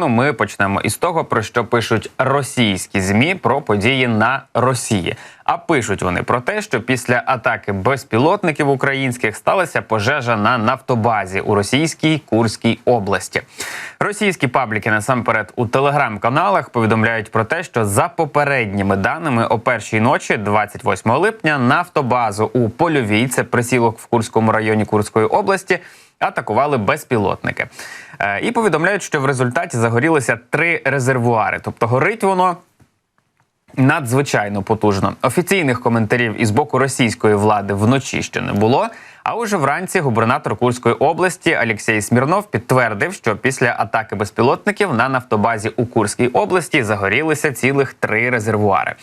Ну, ми почнемо із того, про що пишуть російські змі про події на Росії. А пишуть вони про те, що після атаки безпілотників українських сталася пожежа на нафтобазі у російській Курській області. Російські пабліки насамперед у телеграм-каналах повідомляють про те, що за попередніми даними о першій ночі, 28 липня, нафтобазу у Польовій, це присілок в Курському районі Курської області атакували безпілотники. Е, І повідомляють, що в результаті загорілися три резервуари. Тобто горить воно надзвичайно потужно. Офіційних коментарів із боку російської влади вночі ще не було. А уже вранці губернатор Курської області Олексій Смірнов підтвердив, що після атаки безпілотників на нафтобазі у Курській області загорілися цілих три резервуари.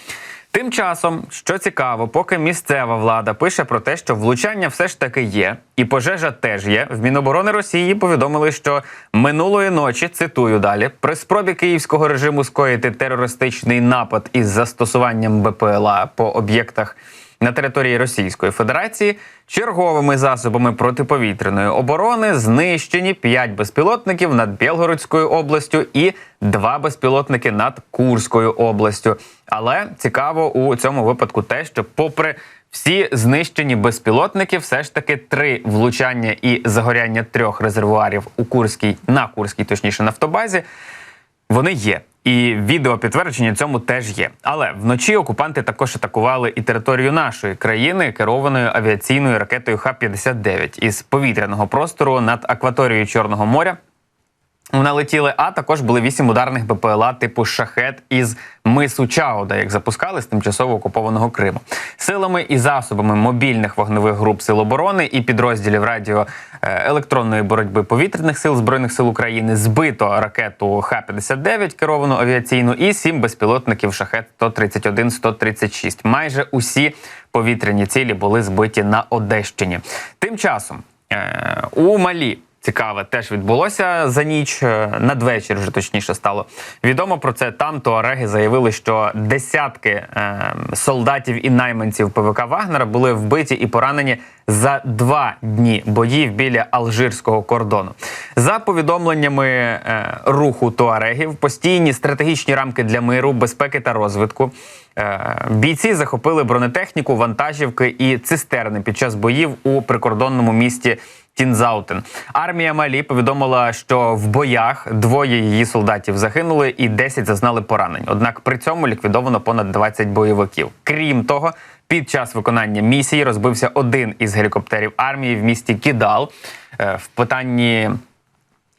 Тим часом, що цікаво, поки місцева влада пише про те, що влучання все ж таки є, і пожежа теж є. В Міноборони Росії повідомили, що минулої ночі цитую далі при спробі київського режиму скоїти терористичний напад із застосуванням БПЛА по об'єктах на території Російської Федерації черговими засобами протиповітряної оборони знищені 5 безпілотників над Білгородською областю і 2 безпілотники над Курською областю. Але цікаво у цьому випадку те, що, попри всі знищені безпілотники, все ж таки три влучання і загоряння трьох резервуарів у Курській на Курській, точніше нафтобазі. Вони є. І відео підтвердження цьому теж є. Але вночі окупанти також атакували і територію нашої країни керованою авіаційною ракетою Х-59 із повітряного простору над акваторією Чорного моря. Вона летіли, а також були вісім ударних БПЛА типу шахет із мису Чауда, як запускали з тимчасово окупованого Криму. Силами і засобами мобільних вогневих груп Сил оборони і підрозділів радіо е, боротьби повітряних сил збройних сил України збито ракету Х-59 керовану авіаційну і сім безпілотників шахет 131 136 Майже усі повітряні цілі були збиті на Одещині. Тим часом е, у Малі. Цікаве теж відбулося за ніч е, надвечір, вже точніше стало відомо про це. Там туареги заявили, що десятки е, солдатів і найманців ПВК Вагнера були вбиті і поранені за два дні боїв біля алжирського кордону. За повідомленнями е, руху туарегів, постійні стратегічні рамки для миру, безпеки та розвитку. Е, Бійці захопили бронетехніку, вантажівки і цистерни під час боїв у прикордонному місті Тінзаутен. Армія Малі повідомила, що в боях двоє її солдатів загинули і 10 зазнали поранень. Однак при цьому ліквідовано понад 20 бойовиків. Крім того, під час виконання місії розбився один із гелікоптерів армії в місті Кідал. Е, В питанні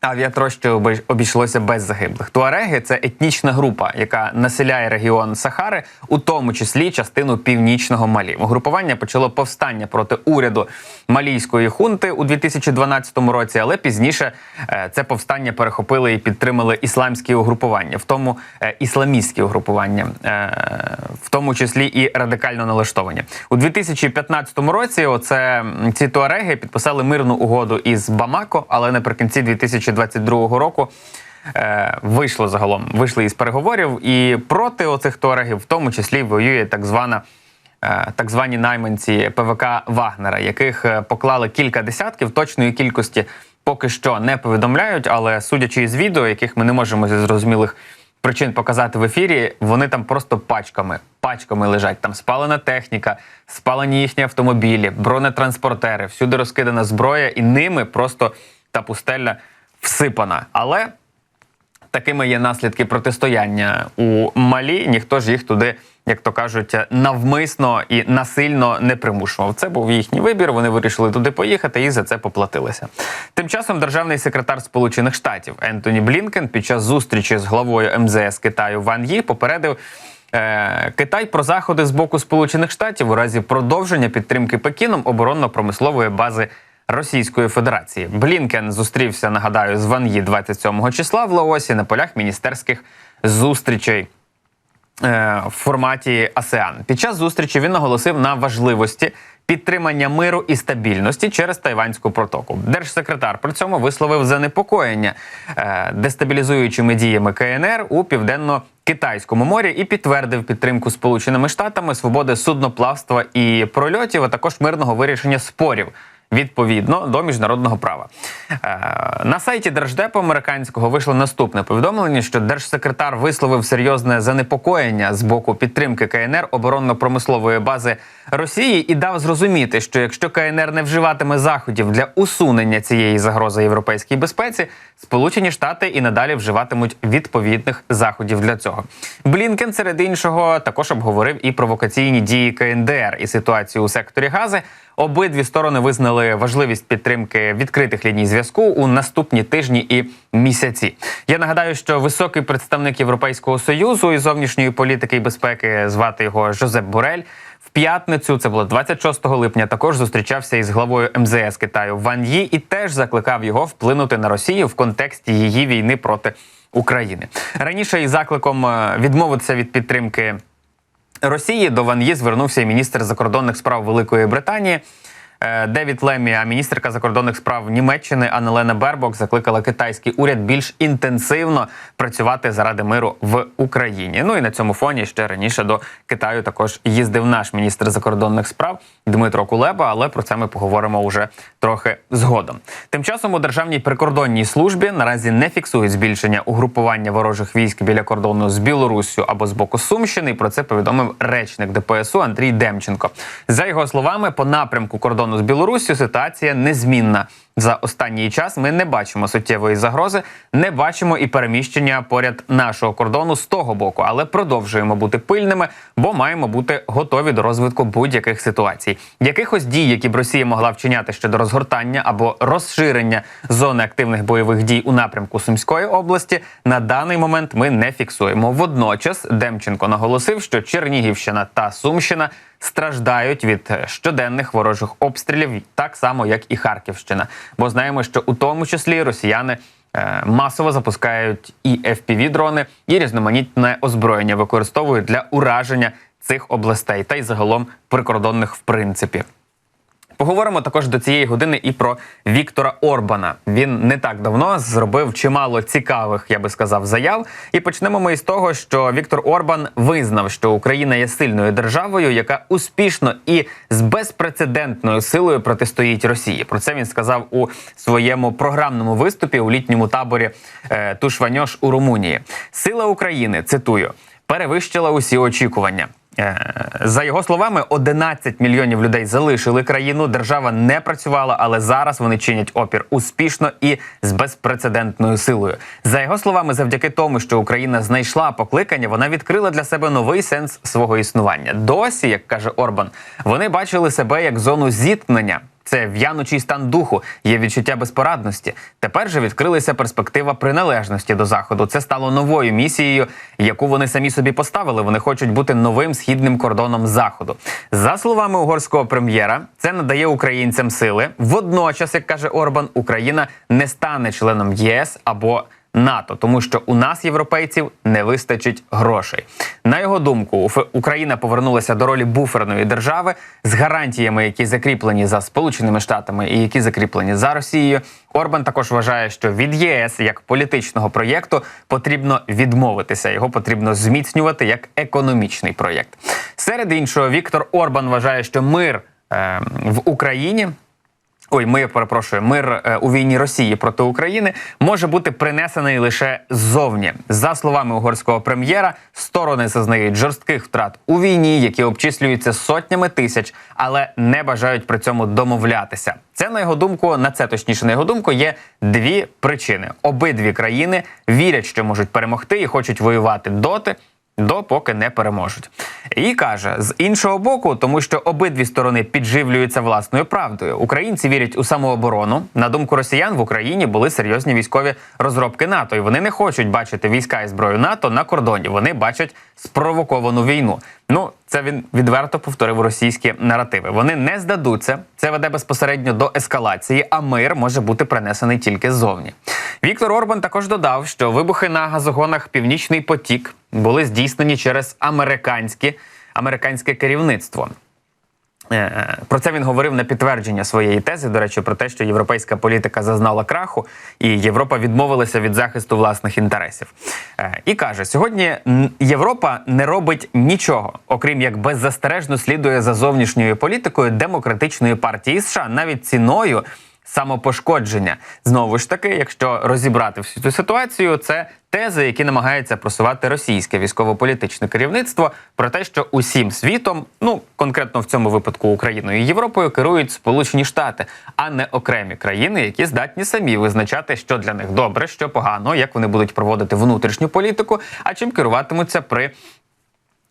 Авіатрощі оби- обійшлося без загиблих. Туареги це етнічна група, яка населяє регіон Сахари, у тому числі частину північного Малі. Угрупування почало повстання проти уряду малійської хунти у 2012 році, але пізніше е, це повстання перехопили і підтримали ісламські угрупування, в тому е, ісламістські угрупування, е, в тому числі і радикально налаштовані. У 2015 році оце ці туареги підписали мирну угоду із Бамако, але наприкінці 2022 року. е, Вийшло загалом, вийшли із переговорів, і проти оцих туарегів, в тому числі, воює так звана е, так звані найманці ПВК Вагнера, яких е, поклали кілька десятків точної кількості поки що не повідомляють, але судячи із відео, яких ми не можемо зі зрозумілих причин показати в ефірі, вони там просто пачками, пачками лежать. Там спалена техніка, спалені їхні автомобілі, бронетранспортери, всюди розкидана зброя, і ними просто та пустеля всипана. Але такими є наслідки протистояння у Малі. Ніхто ж їх туди, як то кажуть, навмисно і насильно не примушував. Це був їхній вибір. Вони вирішили туди поїхати і за це поплатилися. Тим часом державний секретар Сполучених Штатів Ентоні Блінкен під час зустрічі з главою МЗС Китаю Ван Ї попередив. е, Китай про заходи з боку Сполучених Штатів у разі продовження підтримки Пекіном оборонно-промислової бази Російської Федерації. Блінкен зустрівся, нагадаю, з Ван Ї 27 числа в Лаосі на полях міністерських зустрічей е, в форматі АСЕАН. Під час зустрічі він наголосив на важливості підтримання миру і стабільності через Тайванську протоку. Держсекретар при цьому висловив занепокоєння е, дестабілізуючими діями КНР у південно-китайському морі і підтвердив підтримку Сполученими Штатами свободи судноплавства і прольотів, а також мирного вирішення спорів відповідно до міжнародного права. Е, На сайті Держдепу американського вийшло наступне повідомлення, що держсекретар висловив серйозне занепокоєння з боку підтримки КНР оборонно-промислової бази Росії і дав зрозуміти, що якщо КНР не вживатиме заходів для усунення цієї загрози європейській безпеці, Сполучені Штати і надалі вживатимуть відповідних заходів для цього. Блінкен, серед іншого, також обговорив і провокаційні дії КНДР і ситуацію у секторі Гази. Обидві сторони визнали важливість підтримки відкритих ліній зв'язку у наступні тижні і місяці. Я нагадаю, що високий представник Європейського союзу і зовнішньої політики і безпеки звати його Жозеп Борель. В п'ятницю це було 26 липня. Також зустрічався із главою МЗС Китаю Ван Ї і теж закликав його вплинути на Росію в контексті її війни проти України. Раніше із закликом е, відмовитися від підтримки Росії до Ван Ї звернувся і міністр закордонних справ Великої Британії. Е, Девід Лемі, а міністерка закордонних справ Німеччини Аннелена Бербок закликала китайський уряд більш інтенсивно працювати заради миру в Україні. Ну і на цьому фоні ще раніше до Китаю також їздив наш міністр закордонних справ Дмитро Кулеба. Але про це ми поговоримо вже трохи згодом. Тим часом у державній прикордонній службі наразі не фіксують збільшення угрупування ворожих військ біля кордону з Білоруссю або з боку Сумщини. Про це повідомив речник ДПСУ Андрій Демченко. За його словами, по напрямку кордону з Білоруссю ситуація незмінна. За останній час ми не бачимо суттєвої загрози, не бачимо і переміщення поряд нашого кордону з того боку, але продовжуємо бути пильними, бо маємо бути готові до розвитку будь-яких ситуацій. Якихось дій, які б Росія могла вчиняти щодо розгортання або розширення зони активних бойових дій у напрямку Сумської області, на даний момент ми не фіксуємо. Водночас Демченко наголосив, що Чернігівщина та Сумщина страждають від е, щоденних ворожих обстрілів, так само як і Харківщина. Бо знаємо, що у тому числі росіяни. е, Масово запускають і fpv дрони і різноманітне озброєння використовують для ураження цих областей та й загалом прикордонних в принципі. Поговоримо також до цієї години і про Віктора Орбана. Він не так давно зробив чимало цікавих, я би сказав, заяв. І почнемо ми із того, що Віктор Орбан визнав, що Україна є сильною державою, яка успішно і з безпрецедентною силою протистоїть Росії. Про це він сказав у своєму програмному виступі у літньому таборі е, Тушваньош у Румунії. Сила України цитую перевищила усі очікування. Е, За його словами, 11 мільйонів людей залишили країну. Держава не працювала, але зараз вони чинять опір успішно і з безпрецедентною силою. За його словами, завдяки тому, що Україна знайшла покликання, вона відкрила для себе новий сенс свого існування. Досі, як каже Орбан, вони бачили себе як зону зіткнення. Це в'янучий стан духу, є відчуття безпорадності. Тепер же відкрилася перспектива приналежності до заходу. Це стало новою місією, яку вони самі собі поставили. Вони хочуть бути новим східним кордоном заходу. За словами угорського прем'єра, це надає українцям сили. Водночас, як каже Орбан, Україна не стане членом ЄС або НАТО, тому що у нас, європейців, не вистачить грошей. На його думку, Україна повернулася до ролі буферної держави з гарантіями, які закріплені за Сполученими Штатами і які закріплені за Росією. Орбан також вважає, що від єС як політичного проєкту потрібно відмовитися. Його потрібно зміцнювати як економічний проєкт. Серед іншого, Віктор Орбан вважає, що мир е, в Україні Ой, ми перепрошую, мир е, у війні Росії проти України може бути принесений лише ззовні. За словами угорського прем'єра, сторони зазнають жорстких втрат у війні, які обчислюються сотнями тисяч, але не бажають при цьому домовлятися. Це на його думку, на це точніше на його думку, є дві причини: обидві країни вірять, що можуть перемогти і хочуть воювати доти допоки не переможуть. І каже з іншого боку, тому що обидві сторони підживлюються власною правдою. Українці вірять у самооборону. На думку росіян в Україні були серйозні військові розробки НАТО, і вони не хочуть бачити війська і зброю НАТО на кордоні. Вони бачать спровоковану війну. Ну, це він відверто повторив російські наративи. Вони не здадуться. Це веде безпосередньо до ескалації, а мир може бути принесений тільки ззовні. Віктор Орбан також додав, що вибухи на газогонах Північний потік були здійснені через американські, американське керівництво. Е, Про це він говорив на підтвердження своєї тези. До речі, про те, що європейська політика зазнала краху, і Європа відмовилася від захисту власних інтересів. Е, І каже: сьогодні Європа не робить нічого, окрім як беззастережно слідує за зовнішньою політикою демократичної партії США, навіть ціною. Самопошкодження знову ж таки, якщо розібрати всю цю ситуацію, це тези, які намагається просувати російське військово-політичне керівництво про те, що усім світом, ну конкретно в цьому випадку Україною і Європою, керують Сполучені Штати, а не окремі країни, які здатні самі визначати, що для них добре, що погано, як вони будуть проводити внутрішню політику, а чим керуватимуться при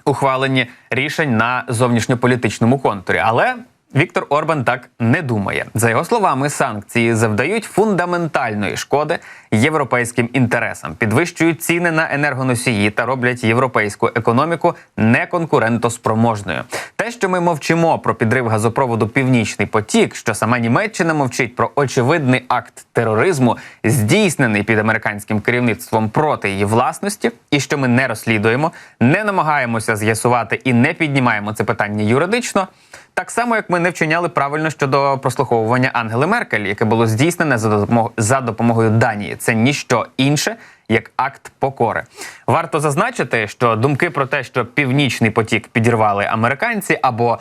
ухваленні рішень на зовнішньополітичному контурі. Але Віктор Орбан так не думає. За його словами, санкції завдають фундаментальної шкоди європейським інтересам, підвищують ціни на енергоносії та роблять європейську економіку неконкурентоспроможною. Те, що ми мовчимо про підрив газопроводу Північний потік, що сама Німеччина мовчить про очевидний акт тероризму, здійснений під американським керівництвом проти її власності, і що ми не розслідуємо, не намагаємося з'ясувати і не піднімаємо це питання юридично. Так само, як ми не вчиняли правильно щодо прослуховування Ангели Меркель, яке було здійснене за допомогою, за допомогою Данії. Це ніщо інше як акт покори. Варто зазначити, що думки про те, що північний потік підірвали американці або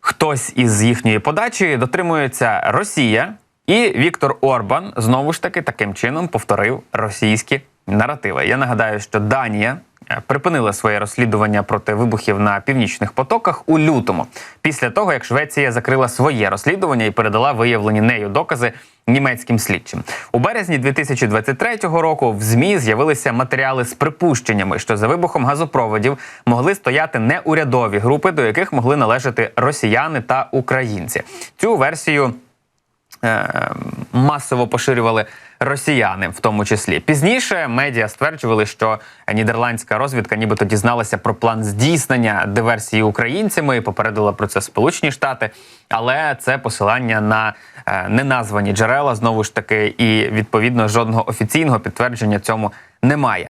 хтось із їхньої подачі дотримується Росія, і Віктор Орбан знову ж таки таким чином повторив російські наративи. Я нагадаю, що Данія припинила своє розслідування проти вибухів на північних потоках у лютому, після того як Швеція закрила своє розслідування і передала виявлені нею докази німецьким слідчим. У березні 2023 року в змі з'явилися матеріали з припущеннями, що за вибухом газопроводів могли стояти неурядові групи, до яких могли належати росіяни та українці. Цю версію е, масово поширювали росіяни, в тому числі. Пізніше медіа стверджували, що нідерландська розвідка нібито дізналася про план здійснення диверсії українцями і попередила про це Сполучені Штати. Але це посилання на е, неназвані джерела знову ж таки, і відповідно жодного офіційного підтвердження цьому немає.